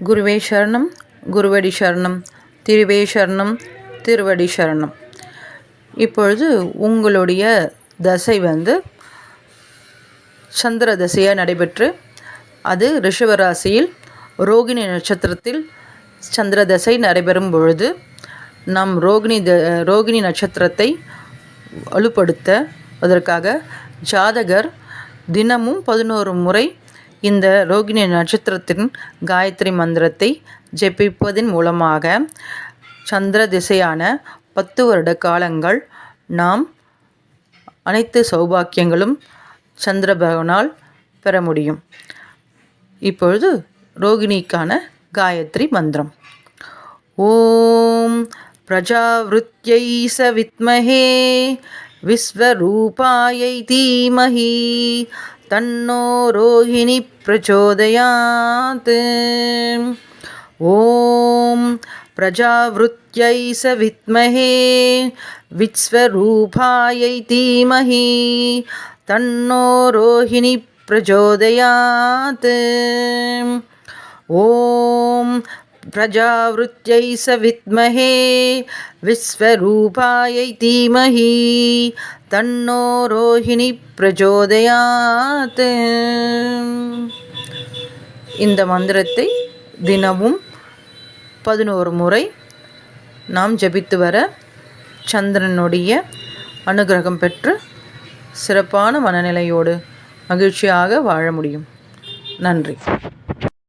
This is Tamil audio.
குருவே சரணம் குருவடி சரணம் திருவே சரணம் திருவடி சரணம். இப்பொழுது உங்களுடைய தசை வந்து சந்திர தசையாக நடைபெற்று அது ரிஷவராசியில் ரோகிணி நட்சத்திரத்தில் சந்திர தசை நடைபெறும் பொழுது நம் ரோகிணி த ரோகிணி நட்சத்திரத்தை வலுப்படுத்த அதற்காக ஜாதகர் தினமும் பதினோரு முறை இந்த ரோகிணி நட்சத்திரத்தின் காயத்ரி மந்திரத்தை ஜெபிப்பதன் மூலமாக சந்திர திசையான பத்து வருட காலங்கள் நாம் அனைத்து சௌபாக்கியங்களும் சந்திர பகவானால் பெற முடியும். இப்பொழுது ரோகிணிக்கான காயத்ரி மந்திரம். ஓம் பிரஜாவிருத்தியை ச வித்மஹே விஸ்வரூபாயை தீமஹி तन्नो रोहिणी प्रचोदयात्। ॐ प्रजावृत्यै स विद्महे विश्वरूपायै धीमहि तन्नो रोहिणी प्रचोदयात्। ॐ प्रजावृत्यै स विद्महे विश्वरूपायै धीमहि तन्नो रोहिणी பிரஜோதயாத் இந்த மந்திரத்தை தினமும் பதினோரு முறை நாம் ஜபித்து வர சந்திரனுடைய அனுகிரகம் பெற்று சிறப்பான மனநிலையோடு மகிழ்ச்சியாக வாழ முடியும் நன்றி